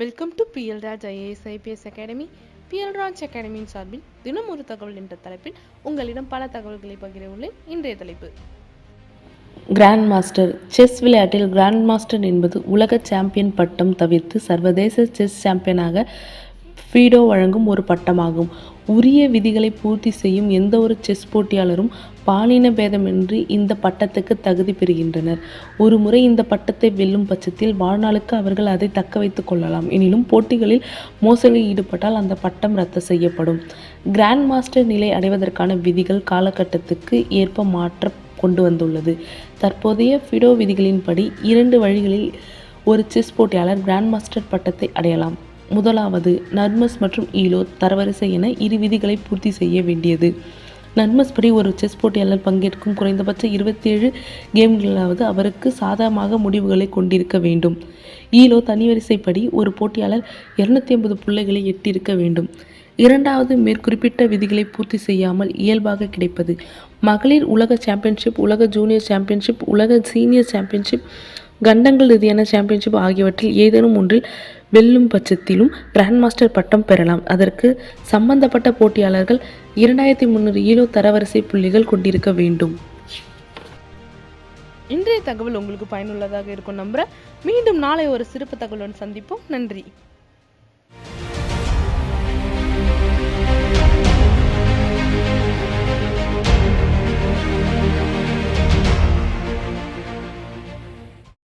Welcome to PL Raj IAS IPS academy PL Raj அகாடமியின் சார்பில் தினம் ஒரு தகவல் என்ற தலைப்பில் உங்களிடம் பல தகவல்களை பகிர உள்ளேன். இன்றைய தலைப்பு. கிராண்ட் மாஸ்டர் செஸ் விளையாட்டில் கிராண்ட் மாஸ்டர் என்பது உலக சாம்பியன் பட்டம் தவிர்த்து சர்வதேச செஸ் சாம்பியனாக ஃபீடோ வழங்கும் ஒரு பட்டமாகும். உரிய விதிகளை பூர்த்தி செய்யும் எந்த ஒரு செஸ் போட்டியாளரும் பாலின பேதமின்றி இந்த பட்டத்துக்கு தகுதி பெறுகின்றனர். ஒரு முறை இந்த பட்டத்தை வெல்லும் பட்சத்தில் வாழ்நாளுக்கு அவர்கள் அதை தக்க வைத்துக் கொள்ளலாம். எனினும் போட்டிகளில் மோசடியில் ஈடுபட்டால் அந்த பட்டம் ரத்து செய்யப்படும். கிராண்ட் மாஸ்டர் நிலை அடைவதற்கான விதிகள் காலகட்டத்துக்கு ஏற்ப மாற்ற கொண்டு வந்துள்ளது. தற்போதைய ஃபிடோ விதிகளின்படி இரண்டு வழிகளில் ஒரு செஸ் போட்டியாளர் கிராண்ட் மாஸ்டர் பட்டத்தை அடையலாம். முதலாவது நர்மஸ் மற்றும் ஈலோ தரவரிசை என இரு விதிகளை பூர்த்தி செய்ய வேண்டியது. நர்மஸ் படி ஒரு செஸ் போட்டியாளர் பங்கேற்கும் குறைந்தபட்ச இருபத்தேழு கேம்களாவது அவருக்கு சாதகமாக முடிவுகளை கொண்டிருக்க வேண்டும். ஈலோ தனிவரிசைப்படி ஒரு போட்டியாளர் இருநூத்தி ஐம்பது புள்ளைகளை எட்டியிருக்க வேண்டும். இரண்டாவது மேற்குறிப்பிட்ட விதிகளை பூர்த்தி செய்யாமல் இயல்பாக கிடைப்பது. மகளிர் உலக சாம்பியன்ஷிப் உலக ஜூனியர் சாம்பியன்ஷிப் உலக சீனியர் சாம்பியன்ஷிப் கண்டங்கள் ரீதியான சாம்பியன்ஷிப் ஆகியவற்றில் ஏதேனும் ஒன்றில் வெல்லும் பட்சத்திலும் கிராண்ட் மாஸ்டர் பட்டம் பெறலாம். அதற்கு சம்பந்தப்பட்ட போட்டியாளர்கள் இரண்டாயிரத்தி முந்நூறு ஈலோ தரவரிசை புள்ளிகள் கொண்டிருக்க வேண்டும். இன்றைய தகவல் உங்களுக்கு பயனுள்ளதாக இருக்கும் நம்புகிறேன் மீண்டும் நாளை ஒரு சிறப்பு தகவலுடன் சந்திப்போம். நன்றி.